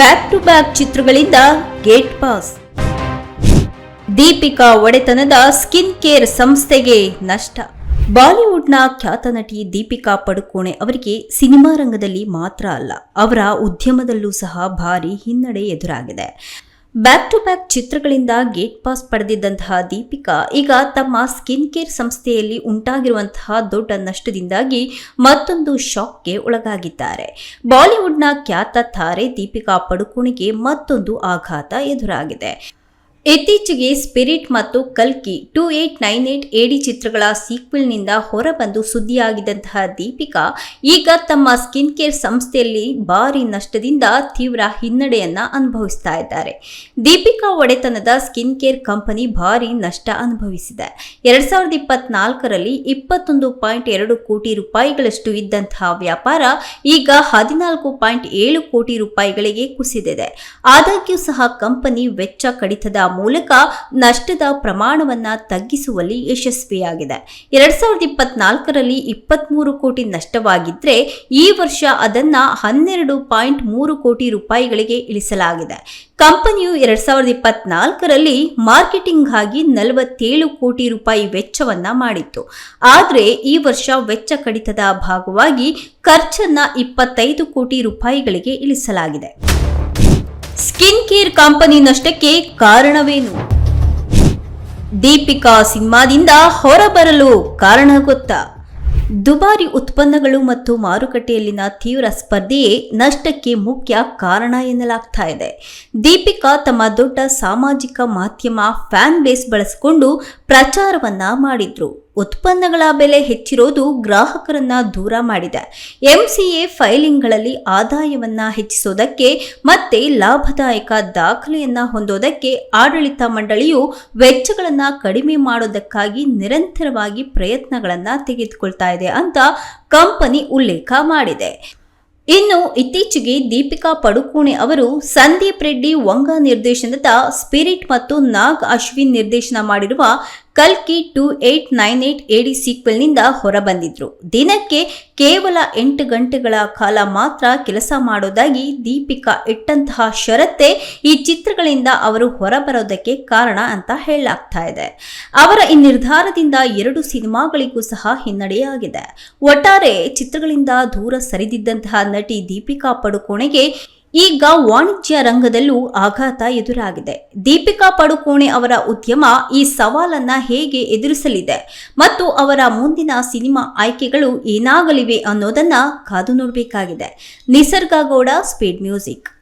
Back to back ಚಿತ್ರಗಳಿಂದ gate pass. Deepika ಒಡೆತನದ skin care ಸಂಸ್ಥೆಗೆ ನಷ್ಟ. ಬಾಲಿವುಡ್ನ ಖ್ಯಾತ ನಟಿ ದೀಪಿಕಾ ಪಡುಕೋಣೆ ಅವರಿಗೆ ಸಿನಿಮಾ ರಂಗದಲ್ಲಿ ಮಾತ್ರ ಅಲ್ಲ, ಅವರ ಉದ್ಯಮದಲ್ಲೂ ಸಹ ಭಾರಿ ಹಿನ್ನಡೆ ಎದುರಾಗಿದೆ. ಬ್ಯಾಕ್ ಟು ಬ್ಯಾಕ್ ಚಿತ್ರಗಳಿಂದ ಗೇಟ್ ಪಾಸ್ ಪಡೆದಿದ್ದಂತಹ ದೀಪಿಕಾ ಈಗ ತಮ್ಮ ಸ್ಕಿನ್ ಕೇರ್ ಸಂಸ್ಥೆಯಲ್ಲಿ ಉಂಟಾಗಿರುವಂತಹ ದೊಡ್ಡ ನಷ್ಟದಿಂದಾಗಿ ಮತ್ತೊಂದು ಶಾಕ್ಗೆ ಒಳಗಾಗಿದ್ದಾರೆ. ಬಾಲಿವುಡ್ನ ಖ್ಯಾತ ತಾರೆ ದೀಪಿಕಾ ಪಡುಕೋಣೆಗೆ ಮತ್ತೊಂದು ಆಘಾತ ಎದುರಾಗಿದೆ. ಇತ್ತೀಚೆಗೆ ಸ್ಪಿರಿಟ್ ಮತ್ತು ಕಲ್ಕಿ ಟೂ ಏಟ್ ನೈನ್ ಏಟ್ ಎಡಿ ಚಿತ್ರಗಳ ಸೀಕ್ವೆಲ್ನಿಂದ ಹೊರಬಂದು ಸುದ್ದಿಯಾಗಿದ್ದಂತಹ ದೀಪಿಕಾ, ಈಗ ತಮ್ಮ ಸ್ಕಿನ್ ಕೇರ್ ಸಂಸ್ಥೆಯಲ್ಲಿ ಭಾರಿ ನಷ್ಟದಿಂದ ತೀವ್ರ ಹಿನ್ನಡೆಯನ್ನ ಅನುಭವಿಸ್ತಾ ಇದ್ದಾರೆ. ದೀಪಿಕಾ ಒಡೆತನದ ಸ್ಕಿನ್ ಕೇರ್ ಕಂಪನಿ ಭಾರಿ ನಷ್ಟ ಅನುಭವಿಸಿದೆ. ಎರಡ್ ಸಾವಿರದ ಇಪ್ಪತ್ನಾಲ್ಕರಲ್ಲಿ ಇಪ್ಪತ್ತೊಂದು ಪಾಯಿಂಟ್ ಎರಡು ಕೋಟಿ ರೂಪಾಯಿಗಳಷ್ಟು ಇದ್ದಂತಹ ವ್ಯಾಪಾರ ಈಗ ಹದಿನಾಲ್ಕು ಪಾಯಿಂಟ್ ಏಳು ಕೋಟಿ ರೂಪಾಯಿಗಳಿಗೆ ಕುಸಿದಿದೆ. ಆದಾಗ್ಯೂ ಸಹ ಕಂಪನಿ ವೆಚ್ಚ ಕಡಿತದ ಮೂಲಕ ನಷ್ಟದ ಪ್ರಮಾಣವನ್ನು ತಗ್ಗಿಸುವಲ್ಲಿ ಯಶಸ್ವಿಯಾಗಿದೆ. ಎರಡ್ ಸಾವಿರದ ಇಪ್ಪತ್ನಾಲ್ಕರಲ್ಲಿ ಇಪ್ಪತ್ಮೂರು ಕೋಟಿ ನಷ್ಟವಾಗಿದ್ದರೆ ಈ ವರ್ಷ ಅದನ್ನ ಹನ್ನೆರಡು ಪಾಯಿಂಟ್ ಮೂರು ಕೋಟಿ ರೂಪಾಯಿಗಳಿಗೆ ಇಳಿಸಲಾಗಿದೆ. ಕಂಪನಿಯು ಎರಡ್ ಸಾವಿರದ ಇಪ್ಪತ್ನಾಲ್ಕರಲ್ಲಿ ಮಾರ್ಕೆಟಿಂಗ್ಗಾಗಿ ನಲವತ್ತೇಳು ಕೋಟಿ ರೂಪಾಯಿ ವೆಚ್ಚವನ್ನ ಮಾಡಿತ್ತು. ಆದರೆ ಈ ವರ್ಷ ವೆಚ್ಚ ಕಡಿತದ ಭಾಗವಾಗಿ ಖರ್ಚನ್ನ ಇಪ್ಪತ್ತೈದು ಕೋಟಿ ರೂಪಾಯಿಗಳಿಗೆ ಇಳಿಸಲಾಗಿದೆ. ಸ್ಕಿನ್ ಕೇರ್ ಕಂಪನಿ ನಷ್ಟಕ್ಕೆ ಕಾರಣವೇನು? ದೀಪಿಕಾ ಸಿನಿಮಾದಿಂದ ಹೊರಬರಲು ಕಾರಣ ಗೊತ್ತಾ? ದುಬಾರಿ ಉತ್ಪನ್ನಗಳು ಮತ್ತು ಮಾರುಕಟ್ಟೆಯಲ್ಲಿನ ತೀವ್ರ ಸ್ಪರ್ಧೆಯೇ ನಷ್ಟಕ್ಕೆ ಮುಖ್ಯ ಕಾರಣ ಎನ್ನಲಾಗ್ತಾ ಇದೆ. ದೀಪಿಕಾ ತಮ್ಮ ದೊಡ್ಡ ಸಾಮಾಜಿಕ ಮಾಧ್ಯಮ ಫ್ಯಾನ್ ಬೇಸ್ ಬಳಸಿಕೊಂಡು ಪ್ರಚಾರವನ್ನ ಮಾಡಿದ್ರು. ಉತ್ಪನ್ನಗಳ ಬೆಲೆ ಹೆಚ್ಚಿರೋದು ಗ್ರಾಹಕರನ್ನ ದೂರ ಮಾಡಿದೆ. ಎಂಸಿಎ ಫೈಲಿಂಗ್ಗಳಲ್ಲಿ ಆದಾಯವನ್ನ ಹೆಚ್ಚಿಸೋದಕ್ಕೆ ಮತ್ತೆ ಲಾಭದಾಯಕ ದಾಖಲೆಯನ್ನ ಹೊಂದೋದಕ್ಕೆ ಆಡಳಿತ ಮಂಡಳಿಯು ವೆಚ್ಚಗಳನ್ನ ಕಡಿಮೆ ಮಾಡೋದಕ್ಕಾಗಿ ನಿರಂತರವಾಗಿ ಪ್ರಯತ್ನಗಳನ್ನ ತೆಗೆದುಕೊಳ್ತಾ ಇದೆ ಅಂತ ಕಂಪನಿ ಉಲ್ಲೇಖ ಮಾಡಿದೆ. ಇನ್ನು ಇತ್ತೀಚೆಗೆ ದೀಪಿಕಾ ಪಡುಕೋಣೆ ಅವರು ಸಂದೀಪ್ ರೆಡ್ಡಿ, ವಂಗ ನಿರ್ದೇಶನದ ಸ್ಪಿರಿಟ್ ಮತ್ತು ನಾಗ್ ಅಶ್ವಿನ್ ನಿರ್ದೇಶನ ಮಾಡಿರುವ ಕಲ್ಕಿ ಟೂ ಏಟ್ ನೈನ್ ಏಟ್ ಎಡಿ ಸೀಕ್ವೆಲ್ನಿಂದ ಹೊರಬಂದಿದ್ರು. ದಿನಕ್ಕೆ ಕೇವಲ ಎಂಟು ಗಂಟೆಗಳ ಕಾಲ ಮಾತ್ರ ಕೆಲಸ ಮಾಡೋದಾಗಿ ದೀಪಿಕಾ ಇಟ್ಟಂತಹ ಷರತ್ತೆ ಈ ಚಿತ್ರಗಳಿಂದ ಅವರು ಹೊರಬರೋದಕ್ಕೆ ಕಾರಣ ಅಂತ ಹೇಳಲಾಗ್ತಾ ಇದೆ. ಅವರ ಈ ನಿರ್ಧಾರದಿಂದ ಎರಡು ಸಿನಿಮಾಗಳಿಗೂ ಸಹ ಹಿನ್ನಡೆಯಾಗಿದೆ. ಒಟ್ಟಾರೆ ಚಿತ್ರಗಳಿಂದ ದೂರ ಸರಿದಿದ್ದಂತಹ ನಟಿ ದೀಪಿಕಾ ಪಡುಕೋಣೆಗೆ ಈಗ ವಾಣಿಜ್ಯ ರಂಗದಲ್ಲೂ ಆಘಾತ ಎದುರಾಗಿದೆ. ದೀಪಿಕಾ ಪಡುಕೋಣೆ ಅವರ ಉದ್ಯಮ ಈ ಸವಾಲನ್ನ ಹೇಗೆ ಎದುರಿಸಲಿದೆ ಮತ್ತು ಅವರ ಮುಂದಿನ ಸಿನಿಮಾ ಆಯ್ಕೆಗಳು ಏನಾಗಲಿವೆ ಅನ್ನೋದನ್ನ ಕಾದು ನೋಡಬೇಕಾಗಿದೆ. ನಿಸರ್ಗ ಗೌಡ ಸ್ಪೀಡ್ ಮ್ಯೂಸಿಕ್